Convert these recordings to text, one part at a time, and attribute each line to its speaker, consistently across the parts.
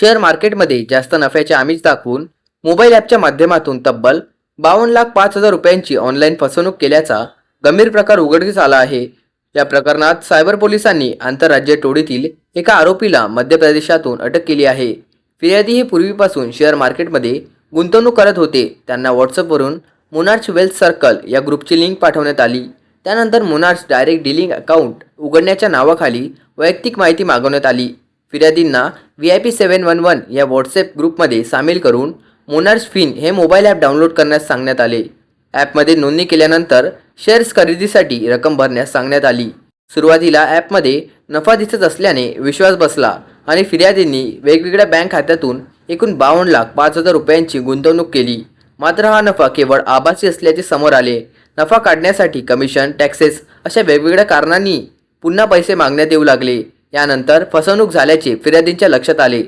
Speaker 1: Share मार्केटमध्ये जास्त नफ्याचे आमिष दाखवून मोबाईल ॲपच्या माध्यमातून तब्बल बावन्न लाख पाच हजार रुपयांची ऑनलाईन फसवणूक केल्याचा गंभीर प्रकार उघडकीस आला आहे. या प्रकरणात सायबर पोलिसांनी आंतरराज्य टोळीतील एका आरोपीला मध्य प्रदेशातून अटक केली आहे. फिर्यादी हे पूर्वीपासून शेअर मार्केटमध्ये गुंतवणूक करत होते. त्यांना व्हॉट्सअपवरून मोनार्च वेल्थ सर्कल या ग्रुपची लिंक पाठवण्यात आली. त्यानंतर मोनार्च डायरेक्ट डिलिंग अकाउंट उघडण्याच्या नावाखाली वैयक्तिक माहिती मागवण्यात आली. फिर्यादींना V I P seven one one या व्हॉट्सॲप ग्रुपमध्ये सामील करून मोनार्स फिन हे मोबाईल ॲप डाउनलोड करण्यास सांगण्यात आले. ॲपमध्ये नोंदणी केल्यानंतर शेअर्स खरेदीसाठी रक्कम भरण्यास सांगण्यात आली. सुरुवातीला ॲपमध्ये नफा दिसत असल्याने विश्वास बसला आणि फिर्यादींनी वेगवेगळ्या बँक खात्यातून एकूण बावन्न लाख पाच हजार रुपयांची गुंतवणूक केली. मात्र हा नफा केवळ आभासी असल्याचे समोर आले. नफा काढण्यासाठी कमिशन टॅक्सेस अशा वेगवेगळ्या कारणांनी पुन्हा पैसे मागण्यात येऊ लागले. यानंतर फसवणूक झाल्याचे फिर्यादींच्या लक्षात आले.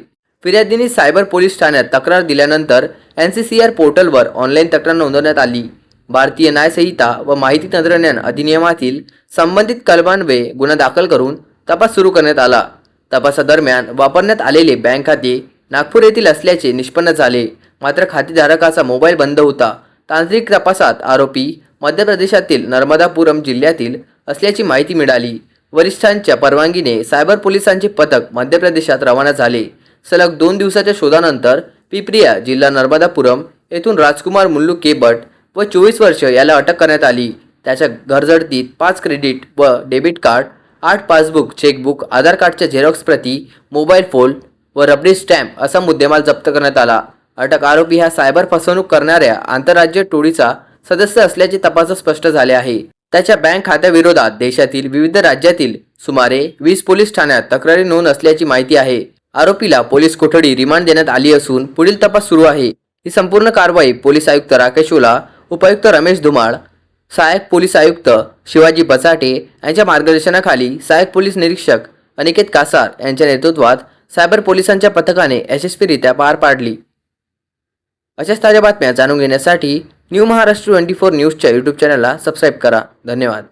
Speaker 1: फिर्यादींनी सायबर पोलीस ठाण्यात तक्रार दिल्यानंतर एन सी सी आर पोर्टलवर ऑनलाईन तक्रार नोंदवण्यात आली. भारतीय न्यायसंहिता व माहिती तंत्रज्ञान अधिनियमातील संबंधित कलमान्वये गुन्हा दाखल करून तपास सुरू करण्यात आला. तपासादरम्यान वापरण्यात आलेले बँक खाते नागपूर येथील असल्याचे निष्पन्न झाले. मात्र खातेधारकाचा मोबाईल बंद होता. तांत्रिक तपासात आरोपी मध्य प्रदेशातील नर्मदापुरम जिल्ह्यातील असल्याची माहिती मिळाली. वरिष्ठांच्या परवानगीने सायबर पोलिसांचे पथक मध्य प्रदेशात रवाना झाले. सलग दोन दिवसाच्या शोधानंतर पिप्रिया जिल्हा नर्मदापुरम येथून राजकुमार मुल्लू केबट व चोवीस वर्ष याला अटक करण्यात आली. त्याच्या घरजडतीत पाच क्रेडिट व डेबिट कार्ड आठ पासबुक चेकबुक आधार कार्डच्या झेरॉक्स प्रती मोबाईल फोन व रबरी स्टॅम्प असा मुद्देमाल जप्त करण्यात आला. अटक आरोपी हा सायबर फसवणूक करणाऱ्या आंतरराज्य टोळीचा सदस्य असल्याचे तपासात स्पष्ट झाले आहे. त्याच्या बँक खात्याविरोधात देशातील विविध राज्यातील सुमारे वीस पोलीस ठाण्यात तक्रारी नोंद असल्याची माहिती आहे. आरोपीला पोलीस कोठडी रिमांड देण्यात आली असून पुढील तपास सुरू आहे. ही संपूर्ण कारवाई पोलीस आयुक्त राकेश ओला उपायुक्त रमेश धुमाळ सहाय्यक पोलीस आयुक्त शिवाजी बचाटे यांच्या मार्गदर्शनाखाली सहाय्यक पोलीस निरीक्षक अनिकेत कासार यांच्या नेतृत्वात सायबर पोलिसांच्या पथकाने यशस्वीरित्या पार पाडली. अशाच ताज्या बातम्या जाणून घेण्यासाठी न्यू महाराष्ट्र ट्वेंटी फोर न्यूजच्या यूट्यूब चॅनलला सबस्क्राईब करा. धन्यवाद.